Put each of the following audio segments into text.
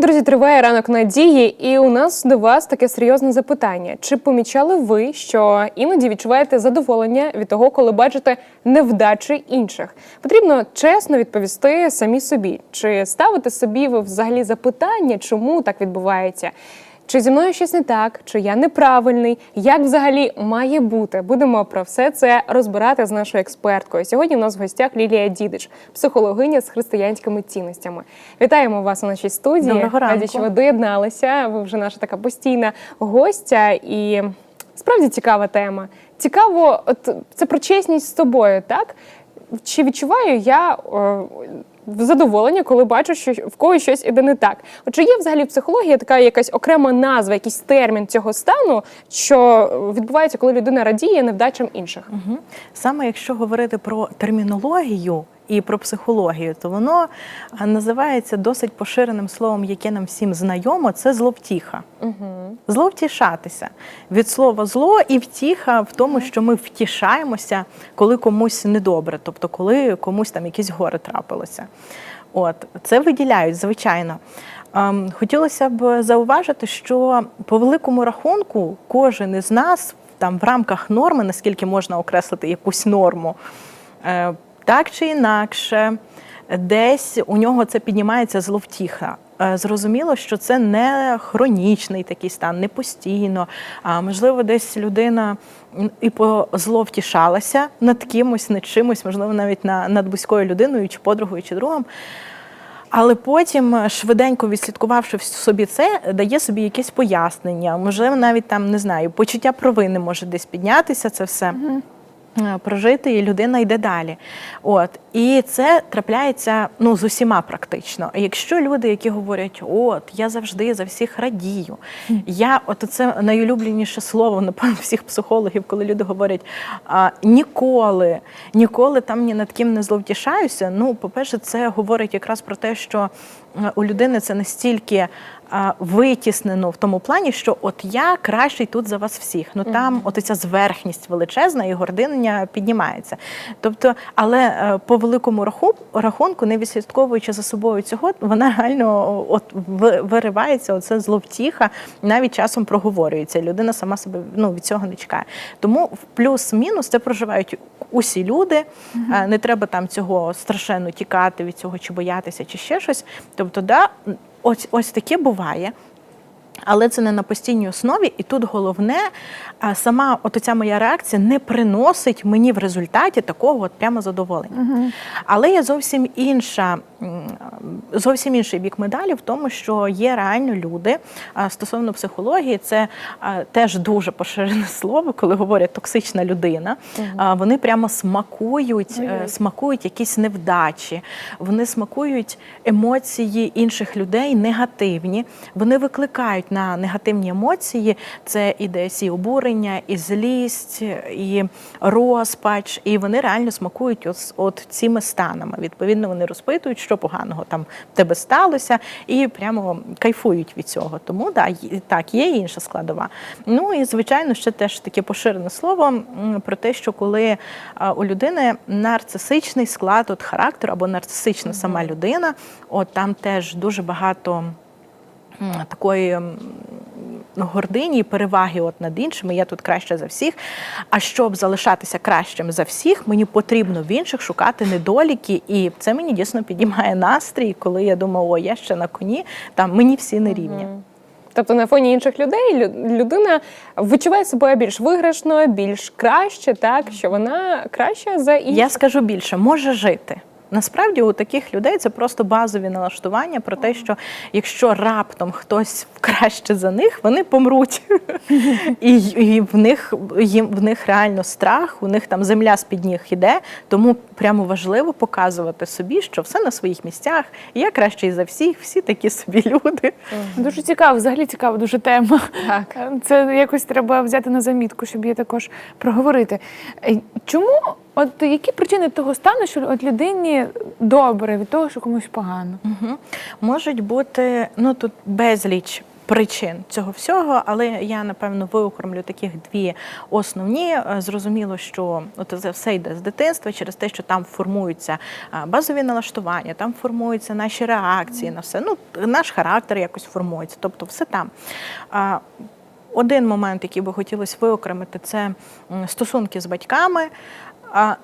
Друзі, триває ранок надії, і у нас до вас таке серйозне запитання: чи помічали ви, що іноді відчуваєте задоволення від того, коли бачите невдачі інших? Потрібно чесно відповісти самі собі, чи ставите собі ви взагалі запитання, чому так відбувається? Чи зі мною щось не так, чи я неправильний, як взагалі має бути? Будемо про все це розбирати з нашою експерткою. Сьогодні у нас в гостях Лілія Дідич, психологиня з християнськими цінностями. Вітаємо вас у нашій студії. Доброго ранку. Раді, що ви доєдналися. Ви вже наша така постійна гостя, і справді цікава тема. Цікаво, от це про чесність з тобою, так? Чи відчуваю я о, задоволення, коли бачу, що в когось щось іде не так? От чи є взагалі в психології така якась окрема назва, якийсь термін цього стану, що відбувається, коли людина радіє невдачам інших? Угу. Саме якщо говорити про термінологію і про психологію, то воно називається досить поширеним словом, яке нам всім знайомо, це зловтіха. Угу. Зловтішатися від слова зло і втіха в тому, що ми втішаємося, коли комусь недобре, тобто коли комусь там якесь горе трапилося. От це виділяють, звичайно. Ем, хотілося б зауважити, що по великому рахунку кожен із нас там в рамках норми, наскільки можна окреслити якусь норму, е, так чи інакше, десь у нього це піднімається зловтіха. Е, Зрозуміло, що це не хронічний такий стан, не постійно. А можливо, десь людина і позловтішалася над кимось, над чимось, можливо, навіть на, над близькою людиною, чи подругою, чи другом. Але потім, е, швиденько відслідкувавши в собі це, дає собі якесь пояснення. Можливо, навіть там не знаю, почуття провини може десь піднятися, це все. Е, Прожити, і людина йде далі. От і це трапляється ну з усіма практично. Якщо люди, які говорять, от я завжди за всіх радію, я от це найулюбленіше слово, напевно, всіх психологів, коли люди говорять а, ніколи, ніколи там ні над ким не зловтішаюся. Ну, по-перше, це говорить якраз про те, що е, у людини це настільки витіснено в тому плані, що от я кращий тут за вас всіх. Ну там от ця зверхність величезна і гординя піднімається. Тобто, але е, по великому раху- рахунку, не відслідковуючи за собою цього, вона реально от виривається, оце зловтіха, навіть часом проговорюється. Людина сама себе ну, від цього не чекає. Тому в плюс-мінус це проживають усі люди. Е, Не треба там цього страшенно тікати від цього, чи боятися, чи ще щось. Тобто, да, ось, ось таке буває. Але це не на постійній основі, і тут головне, сама от ця моя реакція не приносить мені в результаті такого от прямо задоволення. Але є зовсім інша, зовсім інший бік медалі в тому, що є реально люди стосовно психології, це теж дуже поширене слово, коли говорять токсична людина. А, Вони прямо смакують, е, Ой-ой. смакують якісь невдачі, вони смакують емоції інших людей негативні. Вони викликають на негативні емоції. Це і десь і обурення, і злість, і розпач. І вони реально смакують от, от цими станами. Відповідно, вони розпитують, що поганого там в тебе сталося, і прямо кайфують від цього. Тому да, так, є інша складова. Ну і звичайно, ще теж таке поширене слово про те, що коли у людини нарцисичний склад от характеру або нарцисична сама людина, от там теж дуже багато такої. Гордині і переваги от над іншими, я тут краще за всіх. А щоб залишатися кращим за всіх, мені потрібно в інших шукати недоліки, і це мені дійсно підіймає настрій, коли я думаю, о, я ще на коні, там мені всі не рівні. Тобто на фоні інших людей лю- людина відчуває себе більш виграшно, більш краще, так що вона краща за інших. Я скажу більше, може жити. Насправді у таких людей це просто базові налаштування про те, що якщо раптом хтось краще за них, вони помруть. І, і в них їм в них реально страх, у них там земля з під ніг іде. Тому прямо важливо показувати собі, що все на своїх місцях. і Я кращий за всіх, всі такі собі люди. Дуже цікаво, взагалі цікава дуже тема. Так. Це якось треба взяти на замітку, щоб її також проговорити. Е, Чому, от які причини того стану, що от людині добре від того, що комусь погано? Угу. Можуть бути ну тут безліч причин цього всього, але я напевно виокремлю таких дві основні. Е, Зрозуміло, що от це все йде з дитинства через те, що там формуються е, базові налаштування, там формуються наші реакції на все. Ну, наш характер якось формується, тобто все там. Один момент, який би хотілося виокремити, це стосунки з батьками. А,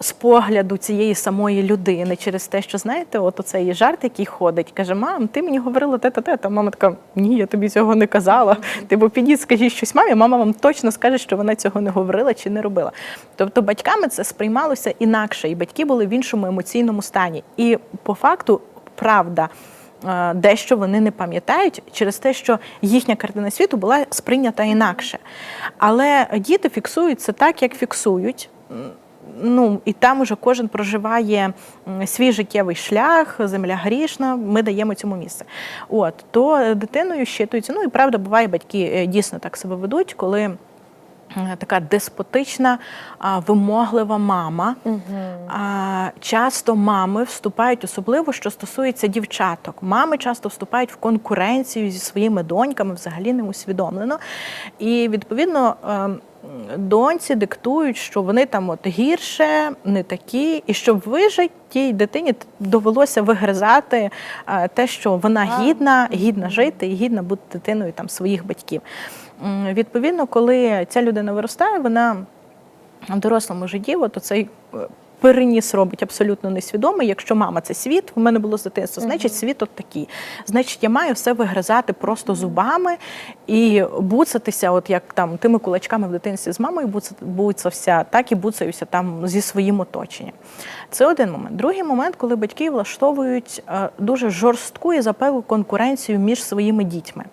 з погляду цієї самої людини через те, що знаєте, от оцей жарт, який ходить, каже: Мам, ти мені говорила те та те. Та мама така: Ні, я тобі цього не казала. Ти бо підіть, скажіть щось мамі, мама вам точно скаже, що вона цього не говорила чи не робила. Тобто батьками це сприймалося інакше, і батьки були в іншому емоційному стані. І по факту, правда. е, Дещо вони не пам'ятають через те, що їхня картина світу була сприйнята інакше. Але діти фіксують це так, як фіксують. Ну і там уже кожен проживає свій життєвий шлях, земля грішна. Ми даємо цьому місце. От то дитиною щитується. Ну і правда, буває, батьки е, дійсно так себе ведуть, коли. Така деспотична, вимоглива мама. Часто мами вступають, особливо що стосується дівчаток. Мами часто вступають в конкуренцію зі своїми доньками, взагалі не усвідомлено. І відповідно ем, доньці диктують, що вони там от гірше, не такі, і щоб вижити, тій дитині довелося вигризати е, те, що вона гідна, гідна жити і гідна бути дитиною там своїх батьків. Відповідно, коли ця людина виростає, вона в дорослому житті, от оцей е, переніс робить абсолютно несвідомий. Якщо мама це світ, у мене було з дитинства, значить світ от такий. Значить, я маю все вигризати просто зубами і буцатися, от як там тими кулачками в дитинстві з мамою буцався, так і буцаюся там зі своїм оточенням. Це один момент. Другий момент, коли батьки влаштовують е, дуже жорстку і запеклу конкуренцію між своїми дітьми.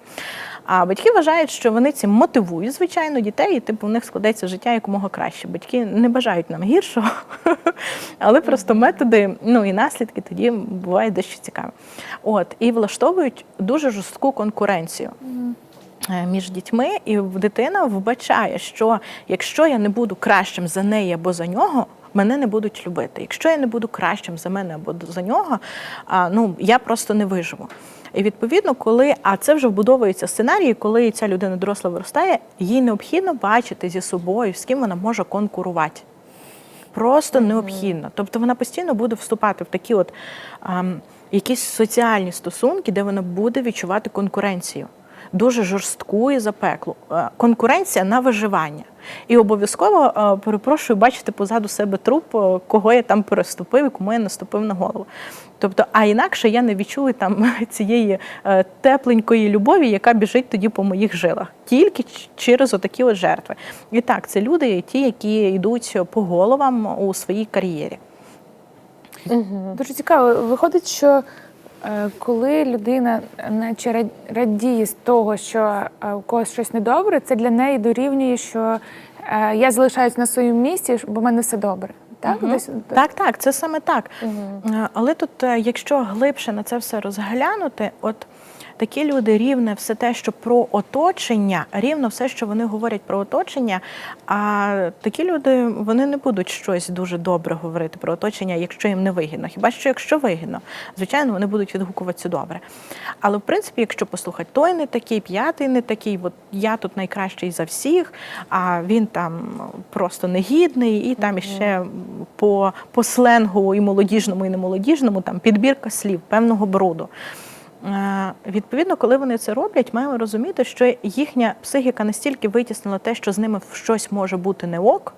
А батьки вважають, що вони цим мотивують, звичайно, дітей, і типу в них складеться життя якомога краще. Батьки не бажають нам гіршого, але просто методи, ну і наслідки тоді бувають дещо цікаві. От і влаштовують дуже жорстку конкуренцію. е, Між дітьми, і дитина вбачає, що якщо я не буду кращим за неї або за нього, мене не будуть любити. Якщо я не буду кращим за мене або за нього, ну я просто не виживу. І відповідно, коли а це вже вбудовується сценарій, коли ця людина доросла виростає, їй необхідно бачити зі собою, з ким вона може конкурувати. Просто необхідно. Тобто вона постійно буде вступати в такі от ам, якісь соціальні стосунки, де вона буде відчувати конкуренцію. Дуже жорстку і запеклу. Е, Конкуренція на виживання. І обов'язково е, перепрошую бачити позаду себе труп, е, кого я там переступив і кому я наступив на голову. Тобто, а інакше я не відчую там цієї тепленької любові, яка біжить тоді по моїх жилах, тільки через отакі от жертви. І так, це люди, ті, які йдуть по головам у своїй кар'єрі. Дуже цікаво. Виходить, що коли людина наче радіє з того, що е, у когось щось недобре, це для неї дорівнює, що е, я залишаюсь на своєму місці, бо в мене все добре. Так, угу. Десь- Так, так, це саме так. Угу. Але тут, е, якщо глибше на це все розглянути, от такі люди рівне все те, що про оточення, рівно все, що вони говорять про оточення. А такі люди вони не будуть щось дуже добре говорити про оточення, якщо їм не вигідно. Хіба що якщо вигідно, звичайно, вони будуть відгукуватися добре. Але в принципі, якщо послухати, той не такий, п'ятий не такий, от я тут найкращий за всіх, а він там просто негідний, і там іще по, по сленгу і молодіжному, і немолодіжному там підбірка слів певного бруду. Е, Відповідно, коли вони це роблять, маємо розуміти, що їхня психіка настільки витіснила те, що з ними щось може бути не ок,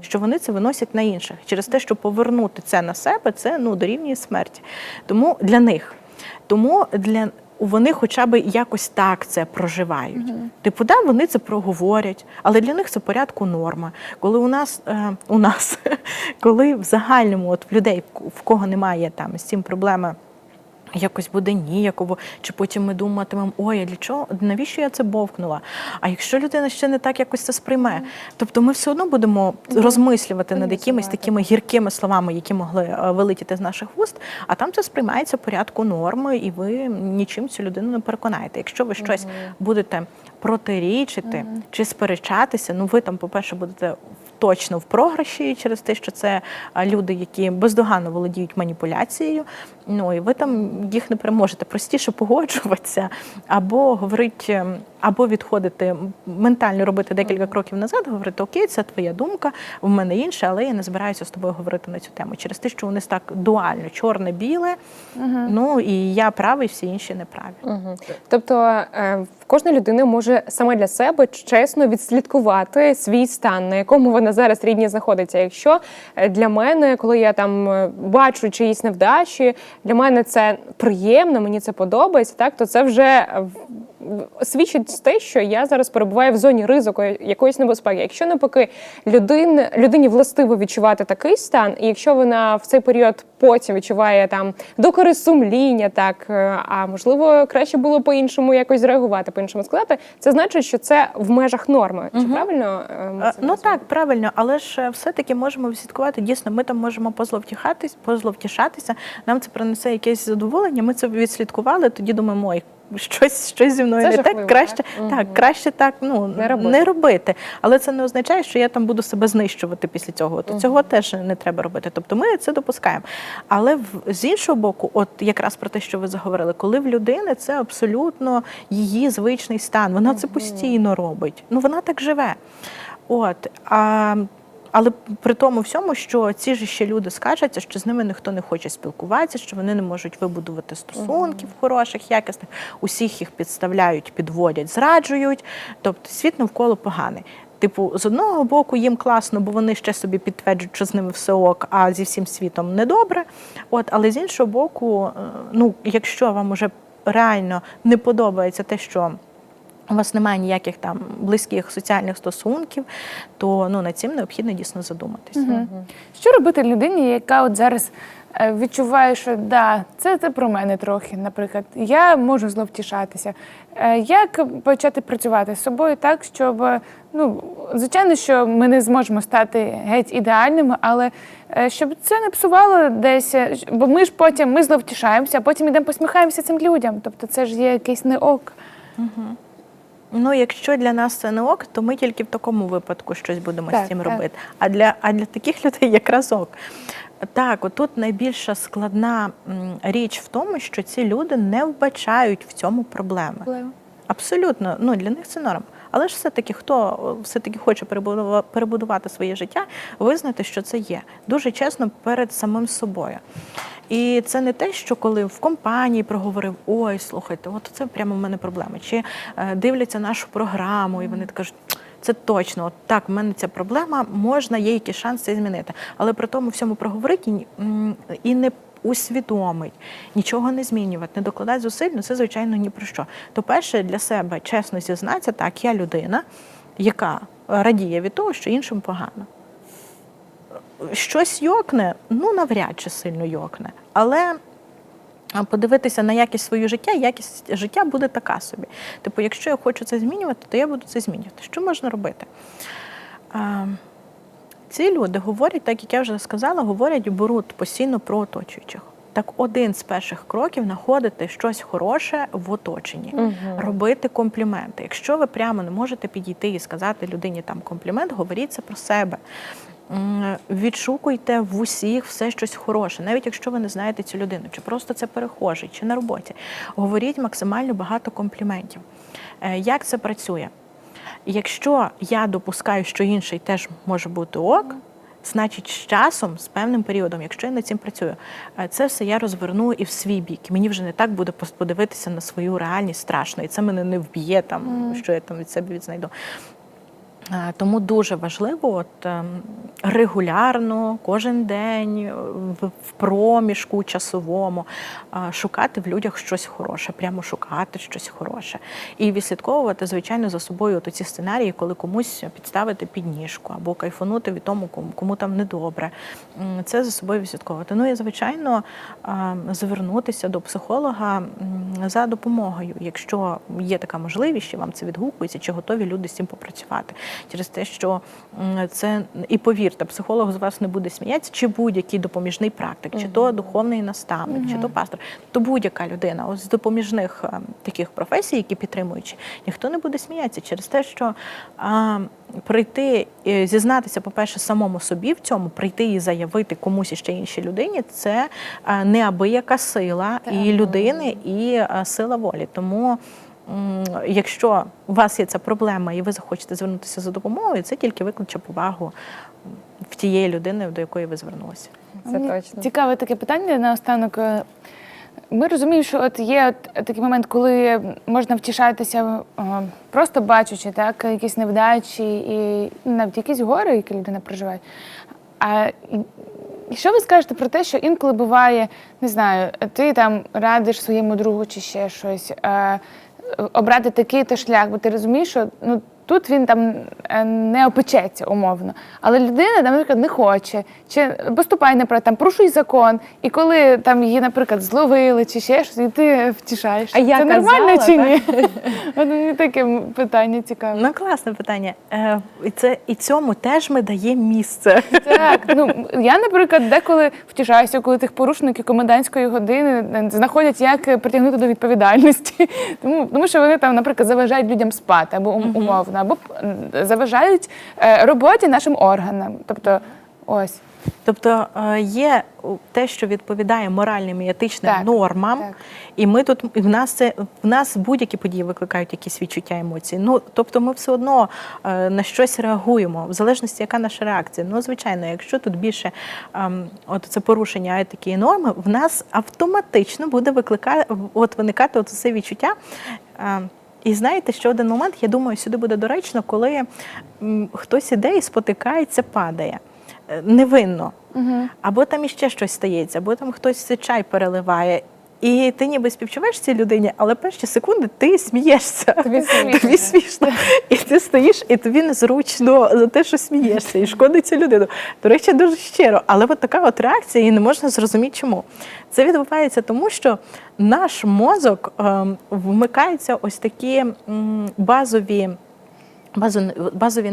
що вони це виносять на інших. Через те, що повернути це на себе, це ну дорівнює смерті. Тому для них. Тому для вони хоча б якось так це проживають. Типу, да, вони це проговорять, але для них це порядку норма. Коли у нас е, у нас, коли в загальному от в людей, в кого немає там з цим проблеми. Якось буде ніяково, чи потім ми думатимемо, ой, а для чого, навіщо я це бовкнула? А якщо людина ще не так якось це сприйме, тобто ми все одно будемо розмислювати над якимись такими гіркими словами, які могли е, вилетіти з наших вуст, а там це сприймається в порядку норми, і ви нічим цю людину не переконаєте. Якщо ви щось будете протирічити чи сперечатися, ну ви там, по-перше, будете точно в програші через те, що це люди, які бездоганно володіють маніпуляцією. Ну і ви там їх не переможете. Простіше погоджуватися або говорити, або відходити ментально робити декілька кроків назад, говорити Окей, це твоя думка, в мене інше, але я не збираюся з тобою говорити на цю тему. Через те, що вони так дуально, чорне-біле. Ну і я правий, всі інші неправі. Угу. Тобто е, кожна людина може сама для себе чесно відслідкувати свій стан, на якому вона зараз рідні знаходиться. Якщо е, для мене, коли я там е, бачу чиїсь невдачі, для мене це приємно, мені це подобається, так то це вже свідчить те, що я зараз перебуваю в зоні ризику якоїсь небезпеки. Якщо навпаки людин, людині властиво відчувати такий стан, і якщо вона в цей період потім відчуває там докори сумління, так е, а можливо краще було по-іншому якось зреагувати, по-іншому сказати, це значить, що це в межах норми. Чи правильно е, ми Е, це Ну розуміємо? так, правильно, але ж все-таки можемо відслідкувати. Дійсно, ми там можемо позловтішатись, позловтішатися. Нам це принесе якесь задоволення. Ми це відслідкували. Тоді думаємо, ой, щось, щось зі мною Це не жахливо, так. Краще так? так, Мгм. краще так ну Не робити. не робити. Але це не означає, що я там буду себе знищувати після цього. То цього теж не треба робити. Тобто ми це допускаємо. Але в, з іншого боку, от якраз про те, що ви заговорили, коли в людини це абсолютно її звичний стан, вона це постійно робить. Ну вона так живе. От а. Але при тому всьому, що ці ж ще люди скаржаться, що з ними ніхто не хоче спілкуватися, що вони не можуть вибудувати стосунків хороших, якісних, усіх їх підставляють, підводять, зраджують. Тобто світ навколо поганий. Типу, з одного боку їм класно, бо вони ще собі підтверджують, що з ними все ок, а зі всім світом недобре. От, але з іншого боку, е, ну, якщо вам уже реально не подобається те, що у вас немає ніяких там близьких соціальних стосунків, то ну над цим необхідно дійсно задуматися. Що робити людині, яка от зараз е, відчуває, що да, це, це про мене трохи, наприклад, я можу зловтішатися. Е, Як почати працювати з собою так, щоб е, ну звичайно, що ми не зможемо стати геть ідеальними, але щоб це не псувало десь, бо ми ж потім ми зловтішаємося, а потім ідемо посміхаємося цим людям. Тобто це ж є якийсь не ок. Ну, якщо для нас це не ок, то ми тільки в такому випадку щось будемо Так, з цим так. робити. А для, а для таких людей якраз ок. Так, отут найбільша складна річ в тому, що ці люди не вбачають в цьому проблеми. Абсолютно, ну для них це норм. Але ж все-таки хто все-таки хоче перебудува- перебудувати своє життя, визнати, що це є дуже чесно перед самим собою. І це не те, що коли в компанії проговорив, ой, слухайте, от це прямо в мене проблема. Чи е, дивляться нашу програму, і вони кажуть. Це точно, от так, в мене ця проблема, можна, є якийсь шанс це змінити. Але при тому всьому проговорити і не усвідомить, нічого не змінювати, не докладати зусиль, ну це, звичайно, ні про що. То перше для себе чесно зізнатися, так, я людина, яка радіє від того, що іншим погано. Щось йокне, ну навряд чи сильно йокне. Але подивитися на якість свого життя, якість життя буде така собі. Типу, якщо я хочу це змінювати, то я буду це змінювати. Що можна робити? Ці люди говорять, так як я вже сказала, говорять, беруть постійно про оточуючих. Так, один з перших кроків знаходити щось хороше в оточенні, робити компліменти. Якщо ви прямо не можете підійти і сказати людині там комплімент, говоріть це про себе. Відшукуйте в усіх все щось хороше, навіть якщо ви не знаєте цю людину, чи просто це перехожий, чи на роботі. Говоріть максимально багато компліментів. Е, Як це працює? Якщо я допускаю, що інший теж може бути ок, значить з часом, з певним періодом, якщо я над цим працюю, е, це все я розверну і в свій бік. Мені вже не так буде подивитися на свою реальність страшно, і це мене не вб'є, там, що я там від себе відзнайду. Е, Тому дуже важливо от, ем, регулярно, кожен день, е, в, проміжку часовому е, шукати в людях щось хороше, прямо шукати щось хороше. І відслідковувати, звичайно, за собою ці сценарії, коли комусь підставити підніжку або кайфанути від тому, кому, там недобре. Це за собою відслідковувати. Ну і, звичайно, е, звернутися до психолога за допомогою, якщо є така можливість, що вам це відгукується, чи готові люди з цим попрацювати. Через те, що це і повірте, психолог з вас не буде сміятися, чи будь-який допоміжний практик, чи то духовний наставник, чи то пастор, то будь-яка людина ось з допоміжних е, таких професій, які підтримуючі, ніхто не буде сміятися через те, що а, прийти е, зізнатися, по-перше, самому собі в цьому, прийти і заявити комусь іще іншій людині, це е, неабияка сила і людини, і сила волі. Тому. Якщо у вас є ця проблема і ви захочете звернутися за допомогою, це тільки викличе повагу в тієї людини, до якої ви звернулися. Це точно. Цікаве таке питання наостанок. Е, Ми розуміємо, що от є от такий момент, коли можна втішатися, е, просто бачучи так, якісь невдачі і навіть якісь гори, які людина проживає. А що ви скажете про те, що інколи буває, не знаю, ти там радиш своєму другу чи ще щось, е, обрати такий то шлях, бо ти розумієш, що ну. Тут він там е, не опечеться умовно, але людина, там, наприклад, не хоче, чи поступає неправильно, там порушує закон. І коли там її, наприклад, зловили чи ще щось, і ти втішаєш. А я Це нормально казала, чи ні? От мені таке питання цікаве. Ну, класне питання. Е, І це і цьому теж ми даємо місце. Так, ну я, наприклад, деколи втішаюся, коли тих порушників комендантської години е, знаходять, як притягнути до відповідальності. Тому, тому що вони там, наприклад, заважають людям спати або ум- або заважають е, роботі нашим органам. Тобто, ось Тобто е, є те, що відповідає моральним і етичним Так, нормам, так. і ми тут і в нас це в нас будь-які події викликають якісь відчуття емоції. Ну тобто, ми все одно е, на щось реагуємо, в залежності, яка наша реакція. Ну, звичайно, якщо тут більше ем, от це порушення етики і норми, в нас автоматично буде викликати от виникати от це відчуття. Е, і знаєте, ще один момент, я думаю, сюди буде доречно, коли хтось іде і спотикається, падає. невинно. Невинно. Або там іще щось стається, або там хтось чай переливає. І ти ніби співчуваєш цій людині, але перші секунди ти смієшся. Тобі смішно. Тобі смішно. І ти стоїш, і тобі незручно за те, що смієшся, і шкодиться людину. До речі, дуже щиро. Але от така от реакція, і не можна зрозуміти, чому. Це відбувається тому, що наш мозок ем, вмикаються ось такі базові базові, базові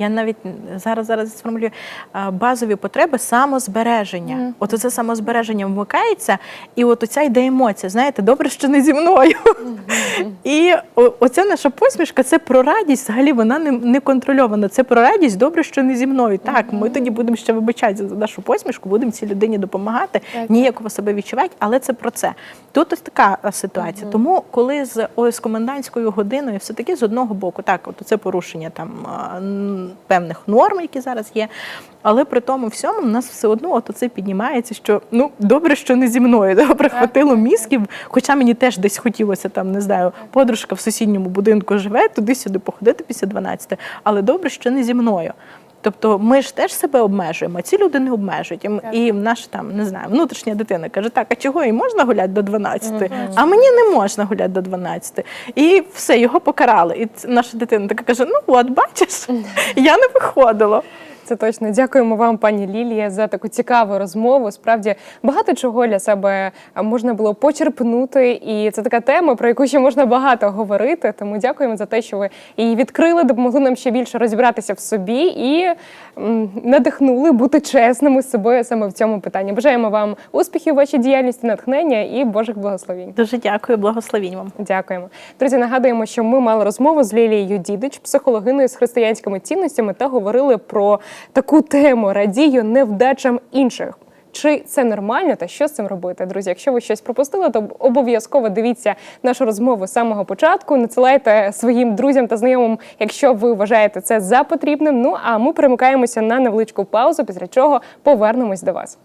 я навіть зараз зараз сформулюю е, базові потреби самозбереження. От оце самозбереження вмикається, і от оця йде емоція. Знаєте, добре, що не зі мною. І оця наша посмішка це про радість. Взагалі вона не, не контрольована. Це про радість, добре, що не зі мною. Так, ми тоді будемо ще вибачатися за нашу посмішку, будемо цій людині допомагати, Так. ніяково себе відчувати, але це про це. Тут ось така е, ситуація. Тому, коли з ось комендантською годиною, все таки з одного боку, так, от це порушення там н- певних норм, які зараз є. Але при тому всьому в нас все одно от оце піднімається, що ну добре, що не зі мною. Добре, хватило мізків. Хоча мені теж десь хотілося там, не знаю, подружка в сусідньому будинку живе, туди-сюди походити після 12, але добре, що не зі мною. Тобто ми ж теж себе обмежуємо, а ці люди не обмежують. І, і наш там не знаю, внутрішня дитина каже: так, а чого і можна гуляти до 12, а мені не можна гуляти до 12. І все, його покарали. І наша дитина така каже: Ну от, бачиш, я не виходила. Це точно. Дякуємо вам, пані Лілія, за таку цікаву розмову. Справді багато чого для себе можна було почерпнути, і це така тема, про яку ще можна багато говорити. Тому дякуємо за те, що ви її відкрили, допомогли нам ще більше розібратися в собі і надихнули бути чесними з собою саме в цьому питанні. Бажаємо вам успіхів вашій діяльності, натхнення і Божих благословень. Дуже дякую, благословінь вам. Дякуємо. Друзі, нагадуємо, що ми мали розмову з Лілією Дідич, психологиною з християнськими цінностями, та говорили про таку тему радію невдачам інших. Чи це нормально та що з цим робити? Друзі, якщо ви щось пропустили, то обов'язково дивіться нашу розмову з самого початку. Надсилайте своїм друзям та знайомим, якщо ви вважаєте це за потрібним. Ну а ми перемикаємося на невеличку паузу, після чого повернемось до вас.